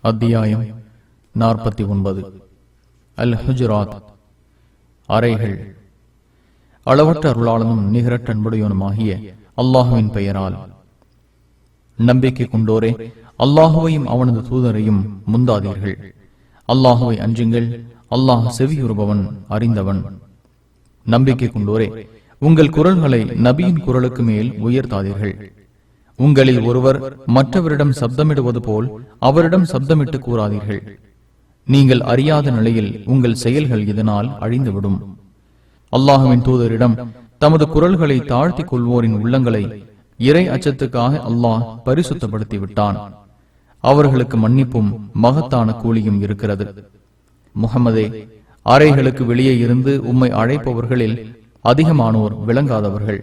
அத்தியாயம் நாற்பத்தி ஒன்பது. அல் ஹுஜராத் அறைகள். அளவற்ற அருளாளனும் நிகரட்ட அன்புடையவனுமாகிய அல்லாஹுவின் பெயரால். நம்பிக்கை கொண்டோரே அல்லாஹுவையும் அவனது தூதரையும் முந்தாதீர்கள். அல்லாஹுவை அஞ்சுங்கள் அல்லாஹ் செவியுறுபவன் அறிந்தவன். நம்பிக்கை கொண்டோரே உங்கள் குரல்களை நபியின் குரலுக்கு மேல் உயர்த்தாதீர்கள். உங்களில் ஒருவர் மற்றவரிடம் சப்தமிடுவது போல் அவரிடம் சப்தமிட்டு கூறாதீர்கள். நீங்கள் அறியாத நிலையில் உங்கள் செயல்கள் இதனால் அழிந்துவிடும். அல்லாஹுவின் தூதரிடம் தமது குரல்களை தாழ்த்திக் கொள்வோரின் உள்ளங்களை இறை அச்சத்துக்காக அல்லாஹ் பரிசுத்தப்படுத்தி விட்டான் அவர்களுக்கு மன்னிப்பும் மகத்தான கூலியும் இருக்கிறது. முகமதே அறைகளுக்கு வெளியே இருந்து உம்மை அழைப்பவர்களில் அதிகமானோர் விளங்காதவர்கள்.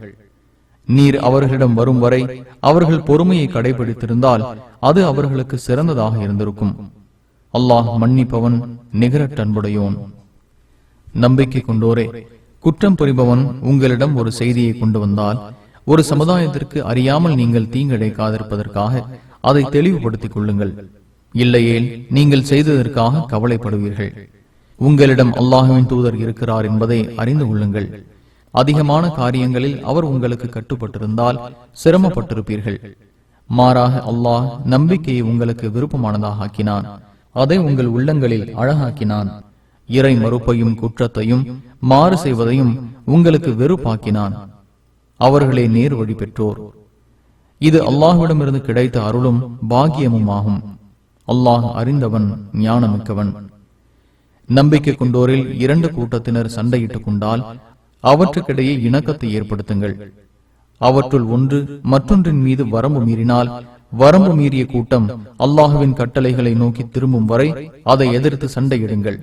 நீர் அவர்களிடம் வரும் வரை அவர்கள் பொறுமையை கடைபிடித்திருந்தால் அது அவர்களுக்கு சிறந்ததாக இருந்திருக்கும். அல்லாஹ் மன்னிப்பவன் நிகரற்ற அன்புடையோன். நம்பிக்கை கொண்டோரே குற்றம் புரிபவன் உங்களிடம் ஒரு செய்தியை கொண்டு வந்தால் ஒரு சமுதாயத்திற்கு அறியாமல் நீங்கள் தீங்கிழைக்காதிருப்பதற்காக அதை தெளிவுபடுத்திக் கொள்ளுங்கள். இல்லையேல் நீங்கள் செய்ததற்காக கவலைப்படுவீர்கள். உங்களிடம் அல்லாஹுவின் தூதர் இருக்கிறார் என்பதை அறிந்து கொள்ளுங்கள். அதிகமான காரியங்களில் அவர் உங்களுக்கு கட்டுப்பட்டிருந்தால் சிரமப்பட்டிருப்பீர்கள். மாறாக அல்லாஹ் நம்பிக்கையை உங்களுக்கு விருப்பமானதாக ஆக்கினான். அதை உங்கள் உள்ளங்களில் அழகாக்கினான். இறை மறுப்பையும் குற்றத்தையும் மாறு செய்வதையும் உங்களுக்கு வெறுப்பாக்கினான். அவர்களே நேர் வழி பெற்றோர். இது அல்லாஹுவிடமிருந்து கிடைத்த அருளும் பாக்கியமும் ஆகும். அல்லாஹ் அறிந்தவன் ஞானமிக்கவன். நம்பிக்கை கொண்டோரில் இரண்டு கூட்டத்தினர் சண்டையிட்டுக் கொண்டால் அவற்றுக்கிடையே இணக்கத்தை ஏற்படுத்துங்கள். அவற்றுள் ஒன்று மற்றொன்றின் மீது வரம்பு மீறினால் வரம்பு மீறிய கூட்டம் அல்லாஹுவின் கட்டளைகளை நோக்கி திரும்பும் வரை அதை எதிர்த்து சண்டையிடுங்கள்.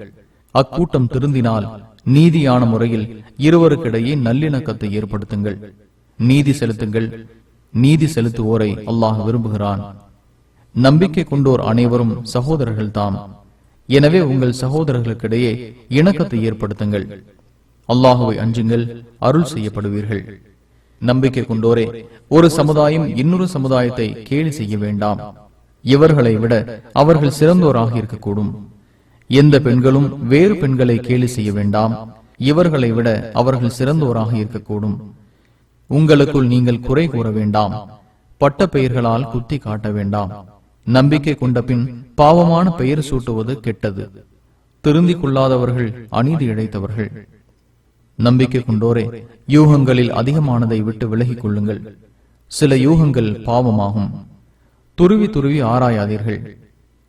அக்கூட்டம் திருந்தினால் நீதியான முறையில் இருவருக்கிடையே நல்லிணக்கத்தை ஏற்படுத்துங்கள். நீதி செலுத்துங்கள். நீதி செலுத்துவோரை அல்லாஹ் விரும்புகிறான். நம்பிக்கை கொண்டோர் அனைவரும் சகோதரர்கள் தாம் எனவே உங்கள் சகோதரர்களுக்கிடையே இணக்கத்தை ஏற்படுத்துங்கள். அல்லாஹுவை அஞ்சுங்கள் அருள் செய்யப்படுவீர்கள். நம்பிக்கை கொண்டோரே ஒரு சமுதாயம் இன்னொரு சமுதாயத்தை கேலி செய்ய வேண்டாம். இவர்களை விட அவர்கள் சிறந்தோராக இருக்கக்கூடும். எந்த பெண்களும் வேறு பெண்களை கேலி செய்ய வேண்டாம். இவர்களை விட அவர்கள் சிறந்தோராக இருக்கக்கூடும். உங்களுக்குள் நீங்கள் குறை கூற வேண்டாம். பட்ட பெயர்களால் குத்தி காட்ட வேண்டாம். நம்பிக்கை கொண்ட பின் பாவமான பெயர் சூட்டுவது கெட்டது. திருந்திக் கொள்ளாதவர்கள் அநீதி இழைத்தவர்கள். நம்பிக்கை கொண்டோரே யூகங்களில் அதிகமானதை விட்டு விலகிக் கொள்ளுங்கள். சில யூகங்கள் பாவமாகும். துருவி துருவி ஆராயாதீர்கள்.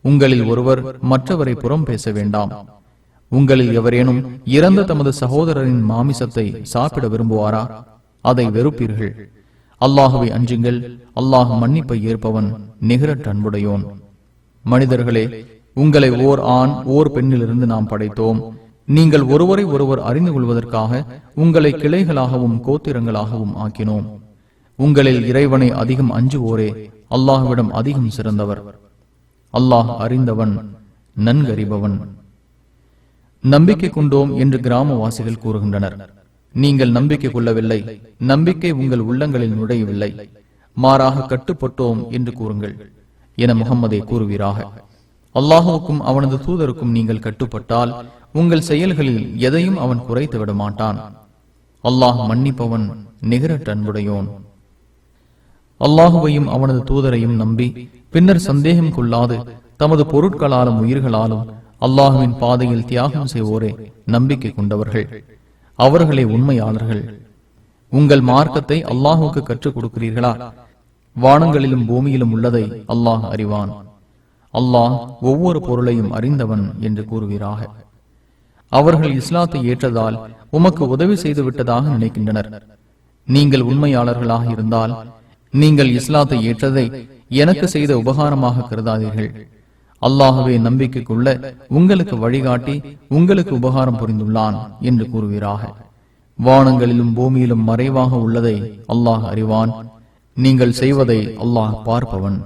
உங்களில் ஒருவர் மற்றவரை புறம் பேச வேண்டாம். உங்களில் எவரேனும் இறந்த தமது சகோதரரின் மாமிசத்தை சாப்பிட விரும்புவாரா? அதை வெறுப்பீர்கள். அல்லாஹுவை அஞ்சுங்கள். அல்லாஹ் மன்னிப்பை ஏற்பவன் நிகரற்ற அன்புடையோன். மனிதர்களே உங்களை ஓர் ஆண் ஓர் பெண்ணிலிருந்து நாம் படைத்தோம். நீங்கள் ஒருவரை ஒருவர் அறிந்து கொள்வதற்காக உங்களை கிளைகளாகவும் கோத்திரங்களாகவும் ஆக்கினோம். உங்களில் இறைவனை அதிகம் அஞ்சுவோரே அல்லாஹுவிடம் அதிகம் சிறந்தவர். அல்லாஹ் அறிந்தவன் நன்கறிபவன். நம்பிக்கை கொண்டோம் என்று கிராமவாசிகள் கூறுகின்றனர். நீங்கள் நம்பிக்கை கொள்ளவில்லை நம்பிக்கை உங்கள் உள்ளங்களில் நுழையவில்லை. மாறாக கட்டுப்பட்டோம் என்று கூறுங்கள் என முகம்மதை கூறுவீராக. அல்லாஹுக்கும் அவனது தூதருக்கும் நீங்கள் கட்டுப்பட்டால் உங்கள் செயல்களில் எதையும் அவன் குறைத்து விட மாட்டான் அல்லாஹ் மன்னிப்பவன் நிகரற்ற அன்புடையோன். அல்லாஹுவையும் அவனது தூதரையும் நம்பி பின்னர் சந்தேகம் கொள்ளாது தமது பொருட்களாலும் உயிர்களாலும் அல்லாஹுவின் பாதையில் தியாகம் செய்வோரே நம்பிக்கை கொண்டவர்கள். அவர்களே உண்மையாளர்கள். உங்கள் மார்க்கத்தை அல்லாஹுக்கு கற்றுக் கொடுக்கிறீர்களா? வானங்களிலும் பூமியிலும் உள்ளதை அல்லாஹ் அறிவான். அல்லாஹ் ஒவ்வொரு பொருளையும் அறிந்தவன் என்று கூறுவீராக. அவர்கள் இஸ்லாத்தை ஏற்றதால் உமக்கு உதவி செய்து விட்டதாக நினைக்கின்றனர். நீங்கள் உண்மையாளர்களாக இருந்தால் நீங்கள் இஸ்லாத்தை ஏற்றதை எனக்கு செய்த உபகாரமாக கருதாதீர்கள். அல்லாகவே நம்பிக்கை கொள்ள உங்களுக்கு வழிகாட்டி உங்களுக்கு உபகாரம் புரிந்துள்ளான் என்று கூறுவீராக. வானங்களிலும் பூமியிலும் மறைவாக உள்ளதை அல்லாஹ் அறிவான். நீங்கள் செய்வதை அல்லாஹ் பார்ப்பவன்.